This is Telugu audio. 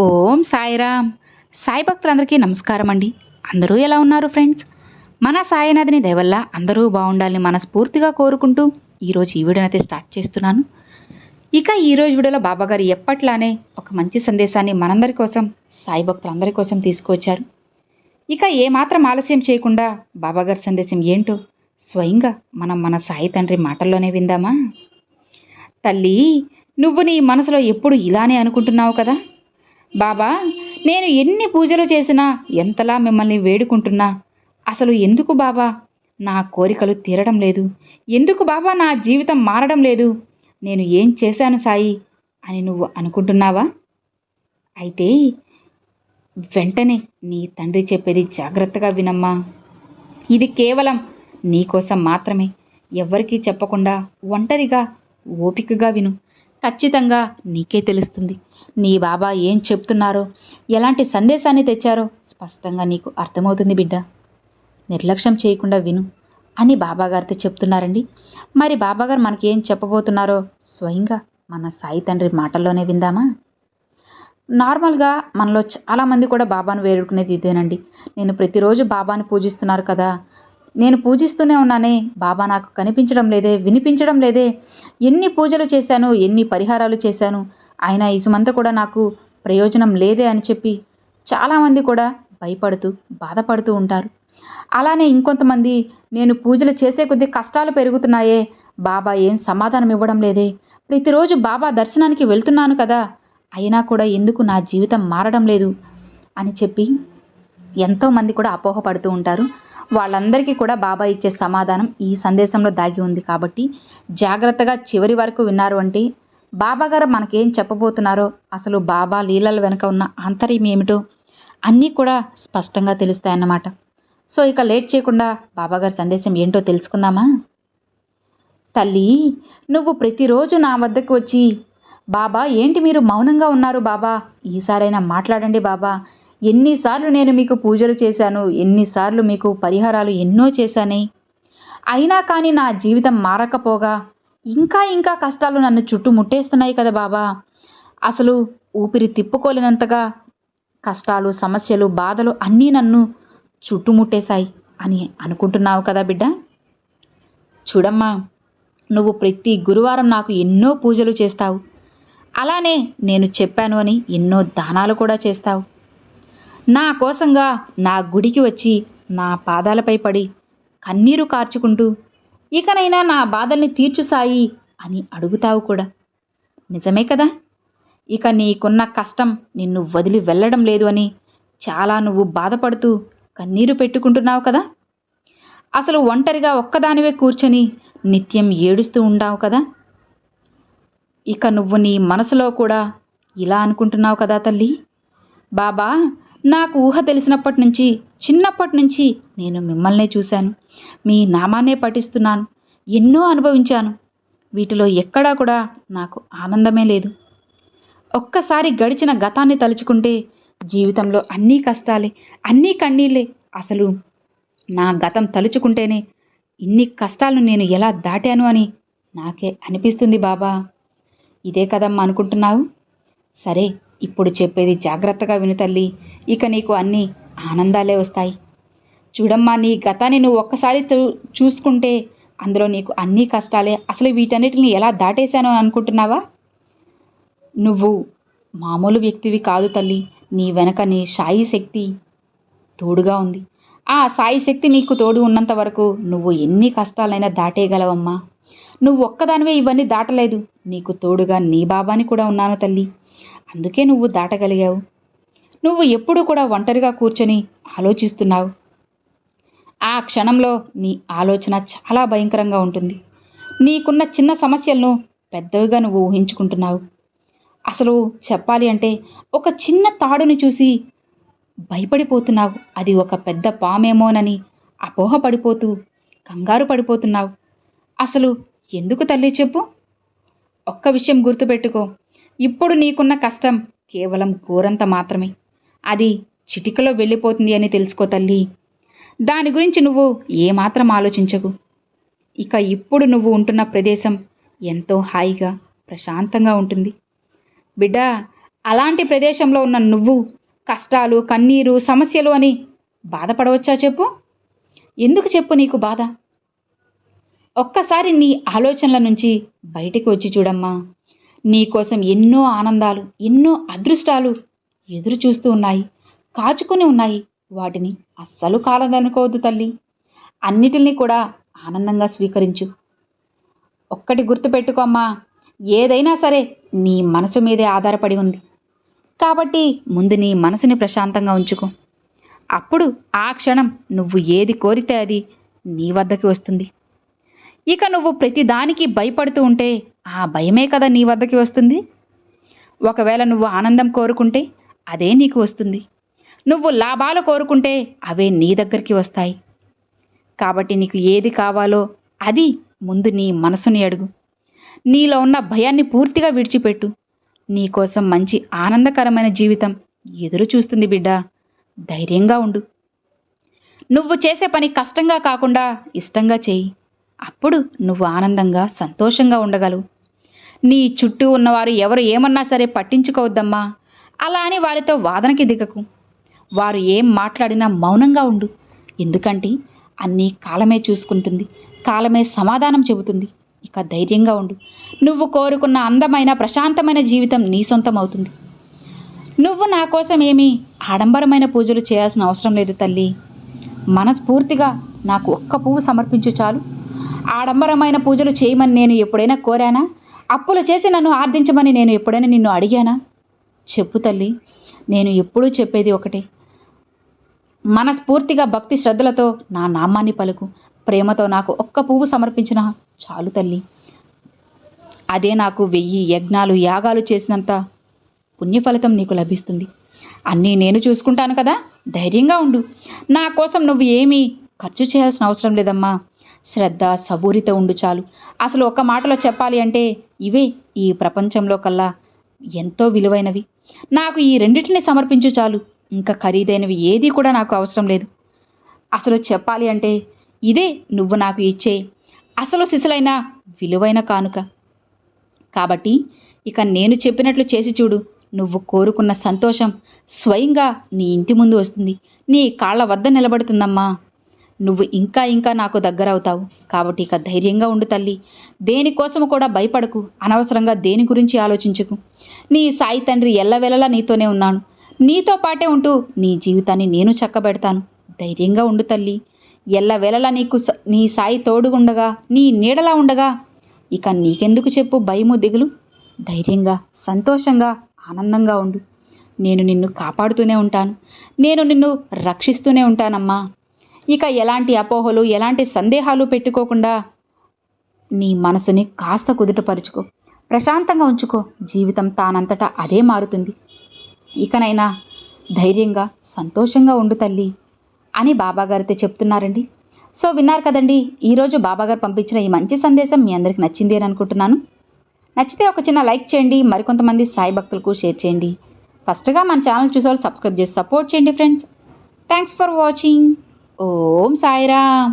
ఓం సాయిరామ్. సాయి భక్తులందరికీ నమస్కారం అండి. అందరూ ఎలా ఉన్నారు ఫ్రెండ్స్? మన సాయినాథిని దయవల్ల అందరూ బాగుండాలని మనస్ఫూర్తిగా కోరుకుంటూ ఈరోజు ఈ వీడియోని అయితే స్టార్ట్ చేస్తున్నాను. ఇక ఈరోజు వీడియోలో బాబాగారు ఎప్పట్లానే ఒక మంచి సందేశాన్ని మనందరి కోసం సాయి భక్తులందరి కోసం తీసుకువచ్చారు. ఇక ఏమాత్రం ఆలస్యం చేయకుండా బాబాగారి సందేశం ఏంటో స్వయంగా మనం మన సాయి తండ్రి మాటల్లోనే విందామా? తల్లి నువ్వు నీ మనసులో ఎప్పుడు ఇలానే అనుకుంటున్నావు కదా? బాబా నేను ఎన్ని పూజలు చేసినా ఎంతలా మిమ్మల్ని వేడుకుంటున్నా. అసలు ఎందుకు బాబా? నా కోరికలు తీరడం లేదు. ఎందుకు బాబా నా జీవితం మారడం లేదు? నేను ఏం చేశాను సాయి? అని నువ్వు అనుకుంటున్నావా? అయితే వెంటనే నీ తండ్రి చెప్పేది జాగ్రత్తగా వినమ్మా. ఇది కేవలం నీకోసం మాత్రమే. ఎవ్వరికీ చెప్పకుండా ఒంటరిగా ఓపికగా విను. ఖచ్చితంగా నీకే తెలుస్తుంది. నీ బాబా ఏం చెప్తున్నారో ఎలాంటి సందేశాన్ని తెచ్చారో స్పష్టంగా నీకు అర్థమవుతుంది బిడ్డ. నిర్లక్ష్యం చేయకుండా విను అని బాబాగారితో చెప్తున్నారండి. మరి బాబాగారు మనకి ఏం చెప్పబోతున్నారో స్వయంగా మన సాయి తండ్రి మాటల్లోనే విందామా? నార్మల్గా మనలో చాలామంది కూడా బాబాను వేడుకునేది ఇదేనండి. నేను ప్రతిరోజు బాబాను పూజిస్తున్నారు కదా నేను పూజిస్తూనే ఉన్నానే. బాబా నాకు కనిపించడం లేదే వినిపించడం లేదే. ఎన్ని పూజలు చేశాను ఎన్ని పరిహారాలు చేశాను. ఆయన ఇసుమంతా కూడా నాకు ప్రయోజనం లేదే అని చెప్పి చాలామంది కూడా భయపడుతూ బాధపడుతూ ఉంటారు. అలానే ఇంకొంతమంది నేను పూజలు చేసే కొద్దీ కష్టాలు పెరుగుతున్నాయే. బాబా ఏం సమాధానం ఇవ్వడం లేదే. ప్రతిరోజు బాబా దర్శనానికి వెళ్తున్నాను కదా. అయినా కూడా ఎందుకు నా జీవితం మారడం లేదు? అని చెప్పి ఎంతోమంది కూడా అపోహపడుతూ ఉంటారు. వాళ్ళందరికీ కూడా బాబా ఇచ్చే సమాధానం ఈ సందేశంలో దాగి ఉంది కాబట్టి జాగ్రత్తగా చివరి వరకు విన్నారు అంటే బాబా గారు మనకేం చెప్పబోతున్నారో అసలు బాబా లీలల వెనుక ఉన్న ఆంతర్యం ఏమిటో అన్నీ కూడా స్పష్టంగా తెలుస్తాయన్నమాట. సో ఇక లేట్ చేయకుండా బాబాగారి సందేశం ఏంటో తెలుసుకుందామా? తల్లి నువ్వు ప్రతిరోజు నా వద్దకు వచ్చి బాబా ఏంటి మీరు మౌనంగా ఉన్నారు బాబా? ఈసారైనా మాట్లాడండి బాబా. ఎన్నిసార్లు నేను మీకు పూజలు చేశాను? ఎన్నిసార్లు మీకు పరిహారాలు ఎన్నో చేశానే? అయినా కానీ నా జీవితం మారకపోగా? ఇంకా ఇంకా కష్టాలు నన్ను చుట్టుముట్టేస్తున్నాయి కదా బాబా. అసలు ఊపిరి తిప్పుకోలేనంతగా కష్టాలు సమస్యలు బాధలు అన్నీ నన్ను చుట్టుముట్టేశాయి అని అనుకుంటున్నావు కదా బిడ్డ. చూడమ్మా నువ్వు ప్రతి గురువారం నాకు ఎన్నో పూజలు చేస్తావు. అలానే నేను చెప్పాను అని ఎన్నో దానాలు కూడా చేస్తావు. నా కోసంగా నా గుడికి వచ్చి నా పాదాలపై పడి కన్నీరు కార్చుకుంటూ ఇకనైనా నా బాధల్ని తీర్చు సాయి అని అడుగుతావు కూడా. నిజమే కదా? ఇక నీకున్న కష్టం నిన్ను వదిలి వెళ్ళడం లేదు అని చాలా నువ్వు బాధపడుతూ కన్నీరు పెట్టుకుంటున్నావు కదా? అసలు ఒంటరిగా ఒక్కదానివే కూర్చొని నిత్యం ఏడుస్తూ ఉండావు కదా? ఇక నువ్వు నీ మనసులో కూడా ఇలా అనుకుంటున్నావు కదా తల్లి? బాబా నాకు ఊహ తెలిసినప్పటి నుంచి చిన్నప్పటి నుంచి నేను మిమ్మల్నే చూశాను. మీ నామాన్నే పఠిస్తున్నాను. ఎన్నో అనుభవించాను. వీటిలో ఎక్కడా కూడా నాకు ఆనందమే లేదు. ఒక్కసారి గడిచిన గతాన్ని తలుచుకుంటే జీవితంలో అన్నీ కష్టాలే అన్నీ కన్నీళ్ళే. అసలు నా గతం తలుచుకుంటేనే ఇన్ని కష్టాలను నేను ఎలా దాటాను అని నాకే అనిపిస్తుంది బాబా. ఇదే కదమ్మా అనుకుంటున్నావు? సరే ఇప్పుడు చెప్పేది జాగ్రత్తగా విను తల్లి. ఇక నీకు అన్నీ ఆనందాలే వస్తాయి. చూడమ్మా నీ గతాన్ని నువ్వు ఒక్కసారి చూ- చూసుకుంటే అందులో నీకు అన్నీ కష్టాలే. అసలు వీటన్నిటిని ఎలా దాటేశాను అనుకుంటున్నావా? నువ్వు మామూలు వ్యక్తివి కాదు తల్లి. నీ వెనక నీ సాయి శక్తి తోడుగా ఉంది. ఆ సాయి శక్తి నీకు తోడు ఉన్నంత వరకు నువ్వు ఎన్ని కష్టాలైనా దాటేయగలవమ్మా. నువ్వు ఒక్కదానివే ఇవన్నీ దాటలేదు. నీకు తోడుగా నీ బాబాని కూడా ఉన్నాను తల్లి. అందుకే నువ్వు దాటగలిగావు. నువ్వు ఎప్పుడూ కూడా ఒంటరిగా కూర్చొని ఆలోచిస్తున్నావు. ఆ క్షణంలో నీ ఆలోచన చాలా భయంకరంగా ఉంటుంది. నీకున్న చిన్న సమస్యలను పెద్దవిగా నువ్వు ఊహించుకుంటున్నావు. అసలు చెప్పాలి అంటే ఒక చిన్న తాడుని చూసి భయపడిపోతున్నావు. అది ఒక పెద్ద పామేమోనని అపోహ పడిపోతూ కంగారు పడిపోతున్నావు. అసలు ఎందుకు తల్లి చెప్పు? ఒక్క విషయం గుర్తుపెట్టుకో. ఇప్పుడు నీకున్న కష్టం కేవలం గోరంత మాత్రమే. అది చిటికలో వెళ్ళిపోతుంది అని తెలుసుకో తల్లి. దాని గురించి నువ్వు ఏమాత్రం ఆలోచించకు. ఇక ఇప్పుడు నువ్వు ఉంటున్న ప్రదేశం ఎంతో హాయిగా ప్రశాంతంగా ఉంటుంది. బిడ్డ అలాంటి ప్రదేశంలో ఉన్న నువ్వు కష్టాలు కన్నీరు సమస్యలు అని బాధపడవచ్చా చెప్పు? ఎందుకు చెప్పు నీకు బాధ? ఒక్కసారి నీ ఆలోచనల నుంచి బయటికి వచ్చి చూడమ్మా. నీకోసం ఎన్నో ఆనందాలు ఎన్నో అదృష్టాలు ఎదురు చూస్తూ ఉన్నాయి కాచుకుని ఉన్నాయి. వాటిని అస్సలు కాలదనుకోవద్దు తల్లి. అన్నిటిని కూడా ఆనందంగా స్వీకరించు. ఒక్కటి గుర్తుపెట్టుకో అమ్మా ఏదైనా సరే నీ మనసు మీదే ఆధారపడి ఉంది. కాబట్టి ముందు నీ మనసుని ప్రశాంతంగా ఉంచుకో. అప్పుడు ఆ క్షణం నువ్వు ఏది కోరితే అది నీ వద్దకి వస్తుంది. ఇక నువ్వు ప్రతిదానికి భయపడుతూ ఉంటే ఆ భయమే కదా నీ వద్దకి వస్తుంది? ఒకవేళ నువ్వు ఆనందం కోరుకుంటే అదే నీకు వస్తుంది. నువ్వు లాభాలు కోరుకుంటే అవే నీ దగ్గరికి వస్తాయి. కాబట్టి నీకు ఏది కావాలో అది ముందు నీ మనసుని అడుగు. నీలో ఉన్న భయాన్ని పూర్తిగా విడిచిపెట్టు. నీకోసం మంచి ఆనందకరమైన జీవితం ఎదురు చూస్తుంది బిడ్డ. ధైర్యంగా ఉండు. నువ్వు చేసే పని కష్టంగా కాకుండా ఇష్టంగా చేయి. అప్పుడు నువ్వు ఆనందంగా సంతోషంగా ఉండగలవు. నీ చుట్టూ ఉన్నవారు ఎవరు ఏమన్నా సరే పట్టించుకోవద్దమ్మా. అలా అని వారితో వాదనకి దిగకు. వారు ఏం మాట్లాడినా మౌనంగా ఉండు. ఎందుకంటే అన్నీ కాలమే చూసుకుంటుంది. కాలమే సమాధానం చెబుతుంది. ఇక ధైర్యంగా ఉండు. నువ్వు కోరుకున్న అందమైన ప్రశాంతమైన జీవితం నీ సొంతం అవుతుంది నువ్వు నా కోసం ఏమీ ఆడంబరమైన పూజలు చేయాల్సిన అవసరం లేదు తల్లి. మనస్ఫూర్తిగా నాకు ఒక్క పువ్వు సమర్పించు చాలు. ఆడంబరమైన పూజలు చేయమని నేను ఎప్పుడైనా కోరానా? అప్పులు చేసి నన్ను ఆర్థించమని నేను ఎప్పుడైనా నిన్ను అడిగానా? చెప్పు తల్లి నేను ఎప్పుడూ చెప్పేది ఒకటే. మనస్ఫూర్తిగా భక్తి శ్రద్ధలతో నా నామాన్ని పలుకు ప్రేమతో నాకు ఒక్క పువ్వు సమర్పించిన చాలు తల్లి. అదే నాకు వెయ్యి యజ్ఞాలు యాగాలు చేసినంత పుణ్యఫలితం నీకు లభిస్తుంది. అన్నీ నేను చూసుకుంటాను కదా ధైర్యంగా ఉండు. నా కోసం నువ్వు ఏమీ ఖర్చు చేయాల్సిన అవసరం లేదమ్మా. శ్రద్ధ సబూరిత ఉండు చాలు. అసలు ఒక మాటలో చెప్పాలి అంటే ఇవే ఈ ప్రపంచంలో కల్లా ఎంతో విలువైనవి. నాకు ఈ రెండింటిని సమర్పించు చాలు. ఇంకా ఖరీదైనవి ఏదీ కూడా నాకు అవసరం లేదు. అసలు చెప్పాలి అంటే ఇదే నువ్వు నాకు ఇచ్చే అసలు సిసలైన విలువైన కానుక. కాబట్టి ఇక నేను చెప్పినట్లు చేసి చూడు. నువ్వు కోరుకున్న సంతోషం స్వయంగా నీ ఇంటి ముందు వస్తుంది. నీ కాళ్ళ వద్ద నిలబడుతుందమ్మా. నువ్వు ఇంకా ఇంకా నాకు దగ్గర అవుతావు కాబట్టి ఇక ధైర్యంగా ఉండు తల్లి. దేనికోసము కూడా భయపడకు. అనవసరంగా దేని గురించి ఆలోచించకు. నీ సాయి తండ్రి ఎల్లవెల్లలా నీతోనే ఉన్నాను నీతో పాటే ఉంటూ నీ జీవితాన్ని నేను చక్కబెడతాను. ధైర్యంగా ఉండు తల్లి. ఎల్లవేళలా నీకు స- నీ సాయి తోడుగుండగా నీ నీడలా ఉండగా ఇక నీకెందుకు చెప్పు భయము దిగులు? ధైర్యంగా సంతోషంగా ఆనందంగా ఉండు. నేను నిన్ను కాపాడుతూనే ఉంటాను. నేను నిన్ను రక్షిస్తూనే ఉంటానమ్మా. ఇక ఎలాంటి అపోహలు ఎలాంటి సందేహాలు పెట్టుకోకుండా నీ మనసుని కాస్త కుదుటపరుచుకో. ప్రశాంతంగా ఉంచుకో. జీవితం తానంతటా అదే మారుతుంది. ఇకనైనా ధైర్యంగా సంతోషంగా ఉండు తల్లి అని బాబాగారితో చెప్తున్నారండి. సో విన్నారు కదండి ఈరోజు బాబాగారు పంపించిన ఈ మంచి సందేశం మీ అందరికి నచ్చింది అని అనుకుంటున్నాను. నచ్చితే ఒక చిన్న లైక్ చేయండి మరికొంతమంది సాయి భక్తులకు షేర్ చేయండి. ఫస్ట్గా మన ఛానల్ చూసేవాళ్ళు సబ్స్క్రైబ్ చేసి సపోర్ట్ చేయండి friends. Thanks for watching. Om Sairam.